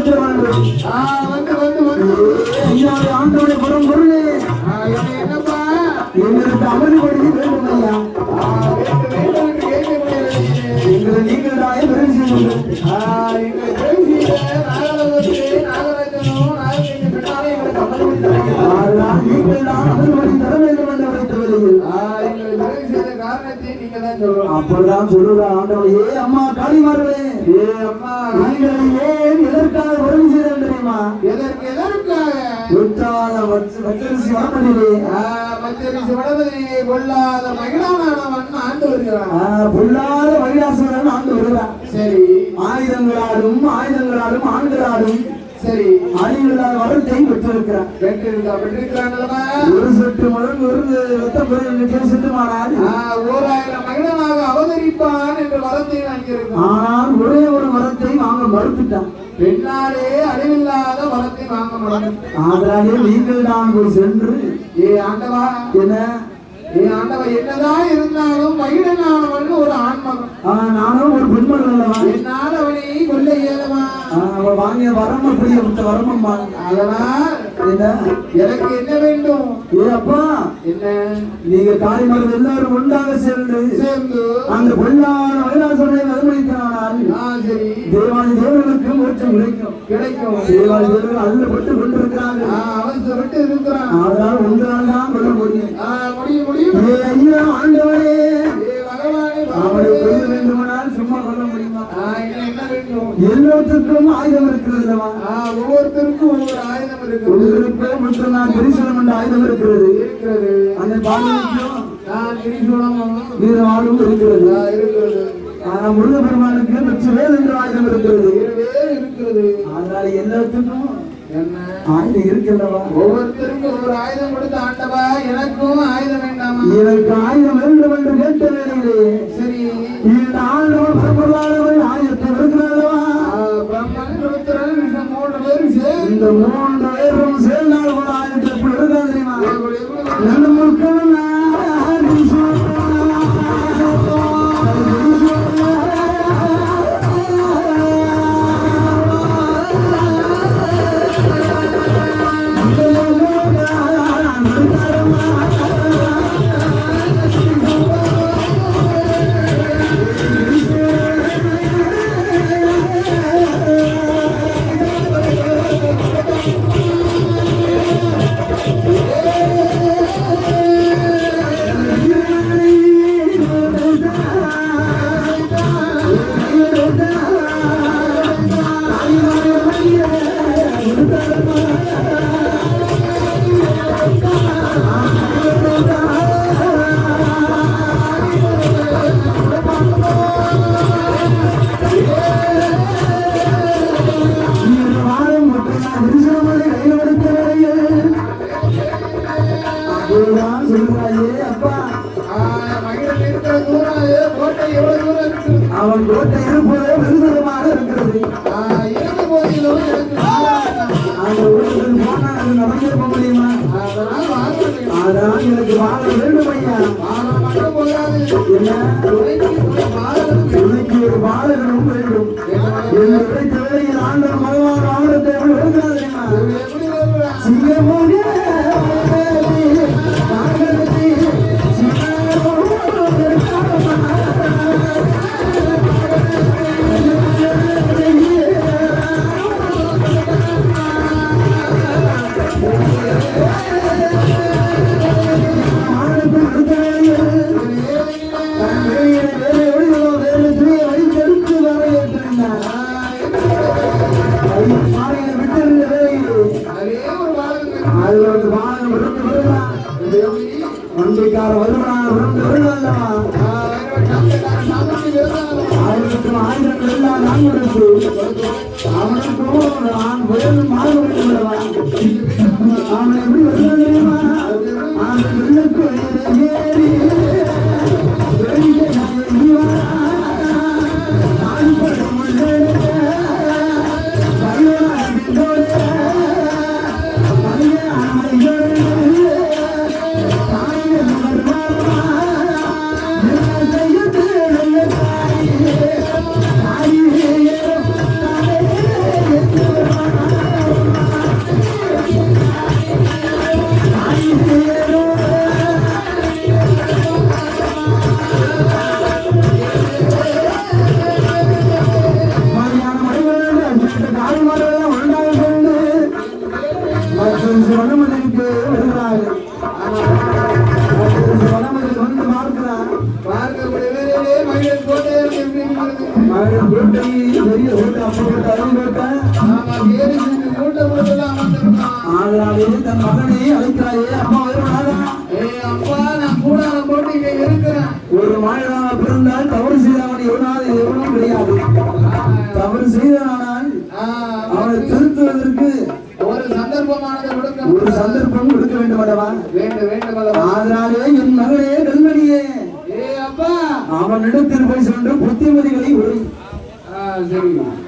பெற்ற வேண்டும் வந்து வந்து வந்து. ஐயா ஆண்டவனை பரம் பொருளே. என்னப்பா? எங்களுக்கு அமளிபடி வேண்டும் ஐயா எங்களை நீங்கள் தானே செய்யுங்கள். நீங்கள் தான் தர வேண்டும் என்று அப்பதான் ஆண்டவன் ஏ அம்மா காளிமார்களே ஏ அம்மா நீங்கள் வச்சரிசி வாமனிலே ஆ, மத்தியரிசி வடபதியை கொள்ளாத மகிழானவன் ஆண்டு வருகிறான். பொல்லாத வைராசகன் ஆண்டு வருகிறான். சரி. ஆயுதங்களாலும் ஆயுதங்களாலும் ஆண்களாலும் சரி. ஆயுதங்களால் வரத்தை பெற்றிருக்கிறான். பெற்றிருக்கா பெற்றிருக்கிறாங்களா ஒரு சொட்டு முதல் ஒரு பெறும் சென்றுமானால் ஓராயிரம் மகிழனாக அவதரிப்பான் என்று வரத்தை வாங்கியிருக்கான் ஆனால் ஒரே ஒரு வரத்தை வாங்க மறுத்துட்டான். பெண்ணாலே அழிவில்லாத வரத்தை வாங்க முடியும். ஆதலாலே நீங்கள் தான் போய் சென்று ஏ ஆண்டவா என்ன? ஏ ஆண்டவா என்னதான் இருந்தாலும் மகிழனானவன் ஒரு ஆண்மகன். நானும் ஒரு அல்லவா? என்னால் அவனை கொல்ல இயலுமா ஆ, அவ வாங்கிய வரம் அப்படியே விட்ட வரமம்மா அதனால் என்ன? எனக்கு என்ன வேண்டும்? ஏ அப்பா என்ன? நீங்க காரிமர்கள் எல்லாரும் ஒன்றாக சேர்ந்து சேர்ந்து அந்த பொல்லாத வைராசனை வறுமைத்தானால் சரி. தேவாதி தேவர்களுக்கு மோட்சம் கிடைக்கும். கிடைக்கும். தேவாதி தேவர்கள் அல்லப்பட்டு கொண்டிருக்கிறார்கள். ஆ, அவசரப்பட்டு இருக்கிறான். அதனால் உங்களால் தான் கொள்ள முடியும். முடியும் முடியும். ஐயா ஆண்டவரே. அவரை பகவானே. கொள்ள வேண்டுமானால் சும்மா கொள்ள முடியுமா ஆ, இன்னும் என்ன வேண்டும் எல்லாத்துக்கும் ஆயுதம் இருக்கிறது ஒவ்வொருத்தருக்கும் ஒவ்வொரு ஆயுதம் இருக்குது. உங்களுக்கு மட்டும் நான் திரிசனம் என்ற ஆயுதம் இருக்கிறது. இருக்கிறது. அந்த பாலிக்கும் நான் திரிசூலமும் வீரவாளும் இருக்கிறது. இருக்கிறது. ஆனா முருகப்பெருமானுக்கு வெற்றிவேல் என்ற ஆயுதம் இருக்கிறது? இருக்கிறது. அதனால எல்லாத்துக்கும் என்ன? ஆயுதம் இருக்கின்றவா? ஒவ்வொருத்தருக்கும் ஒவ்வொரு ஆயுதம் கொடுத்த ஆண்டவா எனக்கும் ஆயுதம் வேண்டாமா? எனக்கு ஆயுதம் வேண்டும் என்று கேட்ட வேலையிலே சரி. இந்த ஆண்டவன் இந்த மூன்று பேரும் சேர்ந்து இந்த மூணு இருக்குது இருக்கிறது ஆ, போதிலும் அந்த அது முடியுமா அதனால் அதான் எனக்கு வாழ அவனுக்கும் நான் வேண்டும் அல்லவா வேண்டும் வேண்டும் அல்லவா? ஆதலாலே என் மகனே கண்மணியே. ஏய் அப்பா! அவனிடத்தில் போய் சென்று புத்திமதிகளை உரை.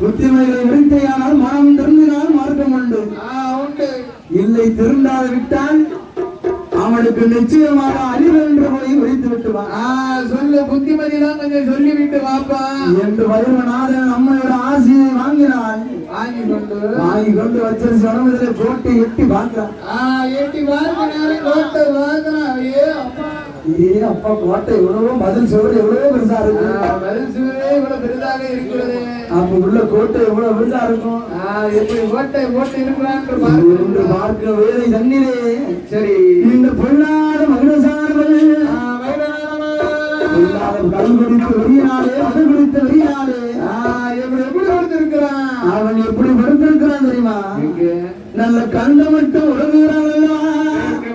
புத்திமதிகளை உரைத்தையானால் மனம் திருந்தினால் மார்க்கம் உண்டு. இல்லை திருந்தாது விட்டால் அவனுக்கு நிச்சயமாக அறிவு என்ற மொழி உரைத்து விட்டுவான் சொல்லு புத்திமதிலாம் கொஞ்சம் சொல்லி விட்டு வாப்பா. என்று ஆசையை வாங்கினான் வாங்கி கொண்டு கொண்டு வச்சிருச்சு உடம்புல போட்டு எட்டி பார்க்கிறான். ஆ, எட்டி பார்க்க நேரம் கோட்டை பார்க்கிறான். ஏ அப்பா. ஏ அப்பா கோட்டை எவ்வளவோ பதில் சுவர் எவ்வளவோ பெருசா இருக்கு பதில் சுவரே இவ்வளவு பெரிதாக இருக்கிறது. அப்ப உள்ள கோட்டை எவ்வளவு பெருசா இருக்கும். எப்படி கோட்டை போட்டு இருக்கிறான்னு இது பார்க்க வேலை தண்ணீரே சரி. இந்த பொல்லாத வைரநாதமா. பொல்லாத கல் குடித்து வெறியினாலே மது குடித்த வெறியினாலே. கொடுத்திருக்கிறான் அவன் எப்படி படுத்திருக்கிறான் தெரியுமா? நல்ல கண்ட மட்டும் உறங்குகிறான்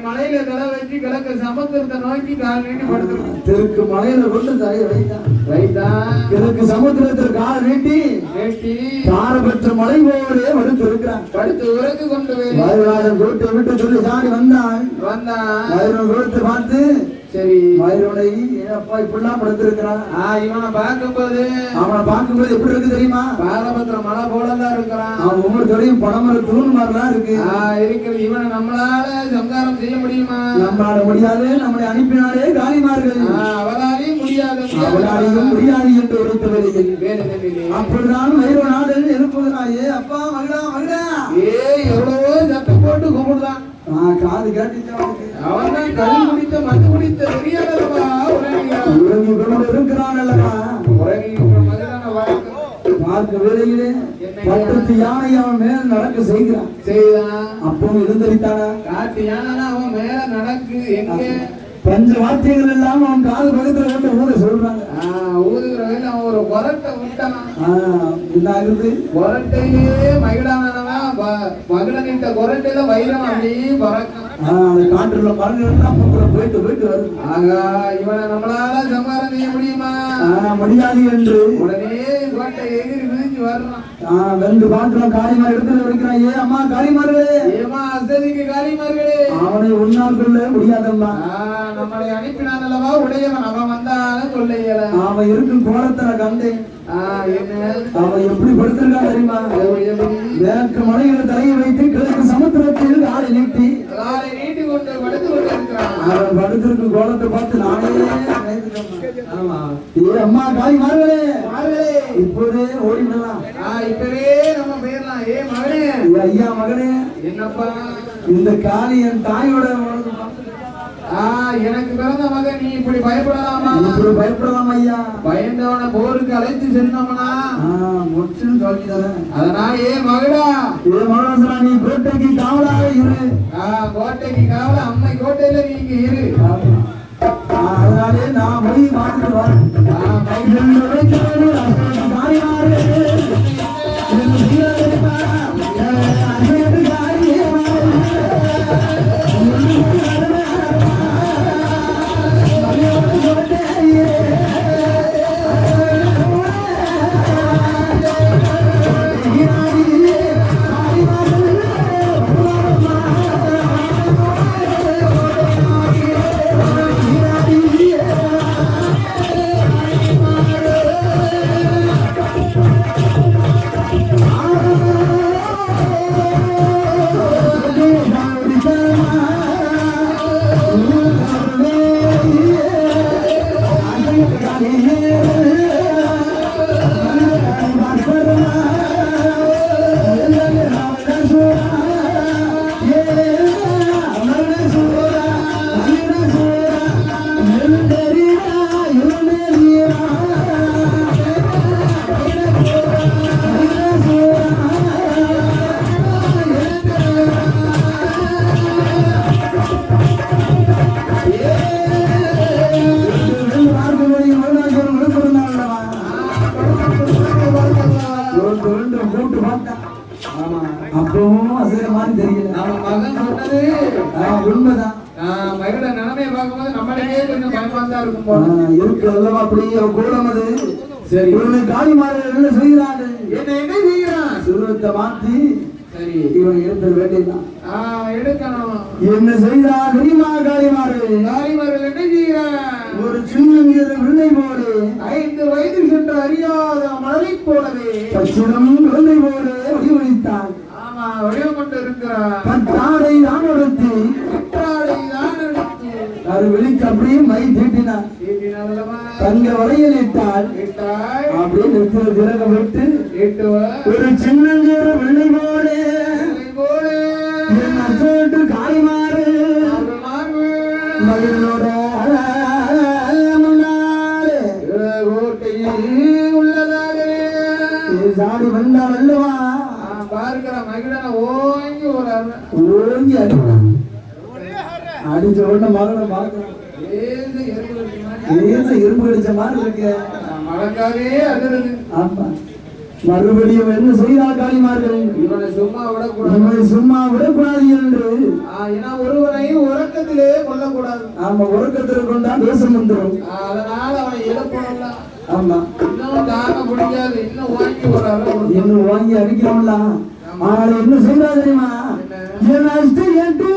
மலையில தலை வச்சு கிழக்க சமுத்திரத்தை நோக்கி கால் நீட்டி படுத்திருக்கான் தெற்கு மலையில கொண்டு தலையை வைத்தான். ரைட்டா கிழக்கு சமுத்திரத்தில் கால் நீட்டி வேட்டி பாரபட்ச மலை போலே படுத்து இருக்கிறான் படுத்து உறங்கு கொண்டு போய். கோட்டை விட்டு சொல்லி சாடி வந்தான். வந்தான். மதுரன் கோட்டை பார்த்து சரி. மதுரனை அப்பா இப்படிலாம் படுத்திருக்கிறான் இவனை பார்க்கும்போது அவனை பார்க்கும்போது எப்படி இருக்கு தெரியுமா? பாரபத்திரம் மலை போலதான் இருக்கிறான். அவன் ஒவ்வொரு தொடையும் பணமர தூண் மாதிரிலாம் இருக்கு. ஆ இருக்கிற இவனை நம்மளால சம்சாரம் செய்ய முடியுமா? நம்மளால முடியாது நம்மளை அனுப்பினாலே காலிமார்கள். ஆ, அவராலையும் முடியாது அவனாலையும் முடியாது என்று உரைத்த வேலையில் வேலை தம்பிலே. அப்பொழுதுதான் வைரநாதன் எழுப்புகிறாயே. அப்பா மகளா மகளா. ஏய் எவ்வளவோ சத்தம் போட்டு கும்பிடுறான் நான் காது அவனுக்கு. அவன் தான் கல் குடித்த மது குடித்த உறங்குகிறான் உறங்கி கொண்டு இருக்கிறான் அல்லவா உறங்கி பார்க்க வேலையிலே யானை அவன் மேல் நடக்க செய்கிறான். செய்தான் அப்பவும் இருந்தளித்தானா காட்டு யானை அவன் மேல நடக்கு எங்க? பஞ்ச வார்த்தைகள் எல்லாம் அவன் காது பக்கத்துல கொண்டு ஊத சொல்றாங்க. ஊதுகிற அவன் ஒரு கொரட்டை விட்டான். என்ன ஆகுது கொரட்டையிலே மகிழானவன் மகிழனிட்ட கொரட்டையில வைரம் அப்படியே பறக்கும். ஆஹ் அந்த காற்றுல அப்புறம் போயிட்டு போயிட்டு வருது. ஆகா இவனை நம்மளால சமாரம் செய்ய முடியுமா? ஆஹ் முடியாது என்று. உடனே கோட்டை எகிரி மிதிச்சு வர்றான் ஆஹ் ரெண்டு பாட்டிலும் காளிமா எடுத்து வைக்கிறான். ஏ அம்மா காளிமார்களே ஏமா அசதிக்கு காரியமார்களே அவனை உன்னால் கொள்ள முடியாதம்மா. நம்மளை அனுப்பினான் அல்லவா உடையவன் அவன் வந்தாலும் இயல. அவன் இருக்கும் கோலத்தை நான் கண்டேன் அவன் எப்படி படுத்திருக்கான் தெரியுமா? மேற்கு மலையில தலையை வைத்து கிழக்கு சமுத்திரத்தில் ஆளை நீட்டி காலை நீட்டி கொண்டு படுத்து இருக்கிறான் அவன் படுத்திருக்கும் கோலத்தை பார்த்து நானே. ஆமா. ஏ அம்மா காளிமார்களே மார்களே. இப்போதே ஓடிவிடலாம் ஆ இப்பவே நம்ம போயிடலாம். ஏ மகனே. ஐயா மகனே. என்னப்பா? இந்த காளி என் தாயோட எனக்கு பிறந்த மகன் நீ இப்படி பயப்படலாமா? இப்படி பயப்படலாம் ஐயா. பயந்தவனை போருக்கு அழைத்து சென்றோம்னா முற்றிலும் சொல்லித்தரேன் அதனால ஏ மகளா ஏ மகராசனா நீ கோட்டைக்கு காவலாக இரு. ஆ கோட்டைக்கு காவல அம்மை கோட்டையில நீங்க இரு. அதனாலே நான் போய் பார்த்துட்டு வரேன். காளிமார்கள் என்ன செய்கிறார்கள்? என்ன என்ன செய்யறான் சுருவத்தை மாத்தி சரி. இவன் வேட்டைதான் எடுக்கணும். என்ன செய்கிறார் தெரியுமா காளிமார்கள் தாய்மார்கள் என்ன ஒரு சின்னஞ்சிறு வில்லை போலே ஐந்து வயது சென்று அறியாத மழலை போலவே. பச்சிடம் போலே வடிவழித்தான் ஆமா வடிவம் கொண்டு தான் கற்றாழை தான் அது வெளிக்கு அப்படியே மை தீட்டினான் தங்க வளையல் இட்டால் அப்படியே நிறுத்தின திரகம் விட்டு எட்டுவ ஒரு சின்னஞ்சிறு வெள்ளை இரும்பு கடிச்ச மாதிரி இருக்கு. மழங்காவே அதிருது ஆமா. மறுபடியும் என்ன செய்தார் காளிமார்கள்? இவனை சும்மா விடக்கூடாது. நம்மை சும்மா விடக்கூடாது என்று. ஏன்னா ஒருவனை உறக்கத்திலே கொல்லக்கூடாது. ஆமா உறக்கத்தில் கொண்டா தேசம் வந்துடும் அதனால அவனை எழுப்பணும்ல. ஆமா. இன்னும் தாங்க முடியாது. இன்னும் வாங்கி கொடுக்கணும். இன்னும் வாங்கி அடிக்கிறோம்ல ஆனால் என்ன செய்தா தெரியுமா? என் அஷ்ட எட்டு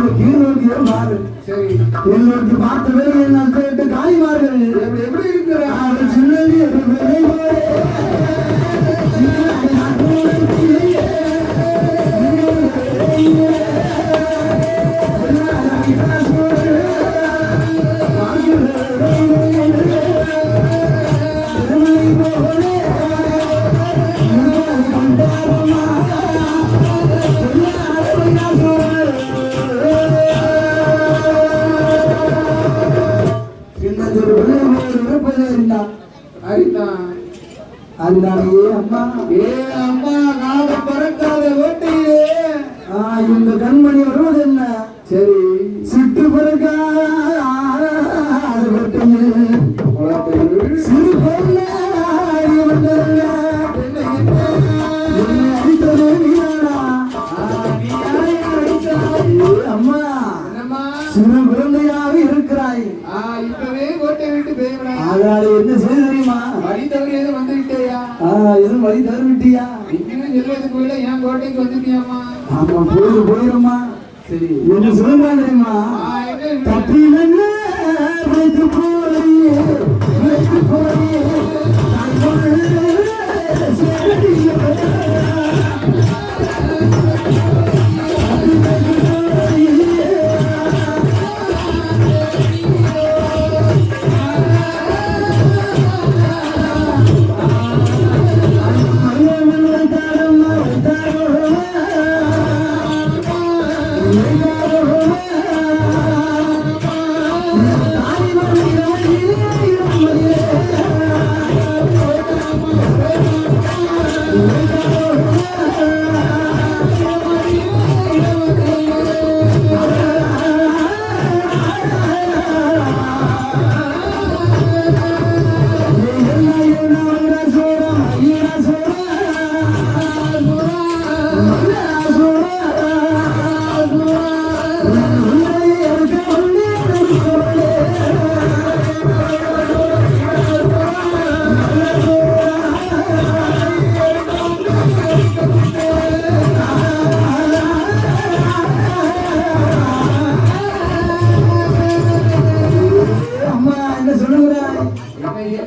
பாரு. ஒண்ணு கீழ்நோக்கியே பாரு. சரி மேல்நோக்கி அதனால என்ன செய்ய தெரியுமா வழி தவறி எதுவும் வந்துவிட்டேயா? ஆ, எதுவும் வழி தருவிட்டியா இன்னும் சொல்றதுக்கு போயில என் கோட்டைக்கு வந்துட்டியாம்மா ஆமா போயிரு போயிருமா சரி. என்ன சொல்றான் தெரியுமா? தப்பி வைத்து போறியே வைத்து போறியே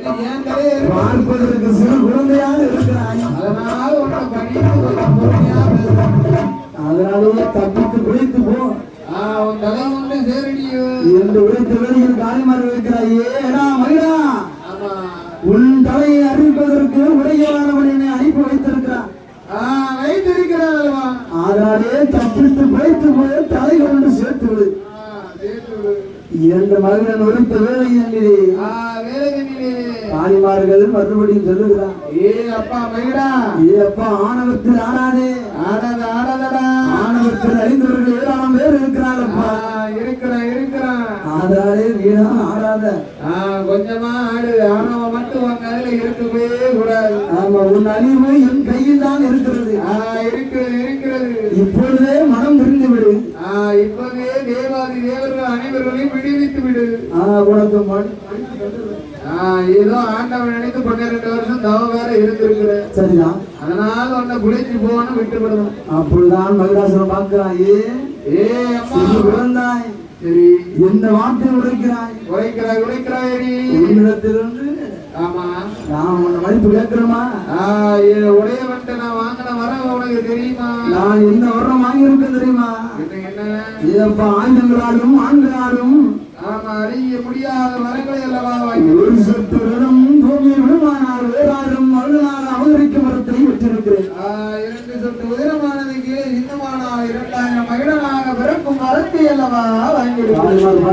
பார்ப்பதற்கு சிறு குழந்தையாக இருக்கிறாய் அதனால உன்னை பேசுறேன். அதனாலேயே தப்பித்து பிழைத்து போ உன் தலை ஒன்று சேரடியோ. என்று உழைத்த வேலையில் காலிமாறு வைக்கிறாயே ஏடா ஆமா. உன் தலையை அறிவிப்பதற்கு உடையவானவன் என்னை அனுப்பி வைத்திருக்கிறான் அல்லவா? அதனாலே தப்பித்து பிழைத்து போய் தலை கொண்டு சேர்த்து விடு. இரண்டு மகன் உழைத்த வேலை ஆ, வேலைகளிலே. காளிமார்கள் மறுபடியும் சொல்லுகிறான் ஏ அப்பா மகிழா. ஏ அப்பா ஆணவத்தில் ஆடாதே ஆடாத ஆடாதடா ஆணவத்தில் அறிந்தவர்கள் ஏராளம் பேர் இருக்கிறார்களப்பா ஆ, இருக்கிறான் இருக்கிறான் அதனாலே வீணா ஆடாத கொஞ்சமா ஆடு ஆணவம் மட்டும் உன் கையில இருக்கவே கூடாது. ஆமா உன் அழிவு என் கையில் தான் இருக்கிறது இப்பொழுதே மனம் புரிந்து விடு ஆ, இப்போதே தேவாதி தேவர்கள் அனைவர்களையும் விடுவித்து விடு ஆ உனக்கு மண் ஆ, ஏதோ ஆண்டவன் நினைத்து பன்னிரெண்டு வருஷம் தவ வேற இருந்திருக்கிற சரிதான் அதனால உன்னை குளிச்சு போன்னு விட்டு விடணும் அப்பொழுதுதான் மகிழாசுரம் பார்க்கிறான் ஏ ஏ குழந்தாய். சரி. எந்த வார்த்தை உரைக்கிறாய்? உழைக்கிறாய் உழைக்கிறாயடி உன்னிடத்திலிருந்து ஆமா. நான் உன்னை மதிப்பு கேட்கிறோமா உடைய வந்துட்டு நான் வாங்கின வர உனக்கு தெரியுமா? நான் என்ன வரம் வாங்கியிருக்கேன் தெரியுமா? என்ன இதப்பா ஆயுதங்களாலும் ஆண்களாலும் ஆமா அறிய முடியாத வரங்களை அல்லவா வாங்கி ஒரு சொத்து விடும் பூமியில் விடுமானால் வேறாரும் அழுநாள் அவதரிக்க மரத்தை விட்டிருக்கிறேன். ஆ, இரண்டு சொட்டு உயரமானது கீழே இன்னுமான இரண்டாயிரம் மகிழனாக பிறக்கும் வரத்தை அல்லவா வாங்கிவிடுவோம் காலிமார்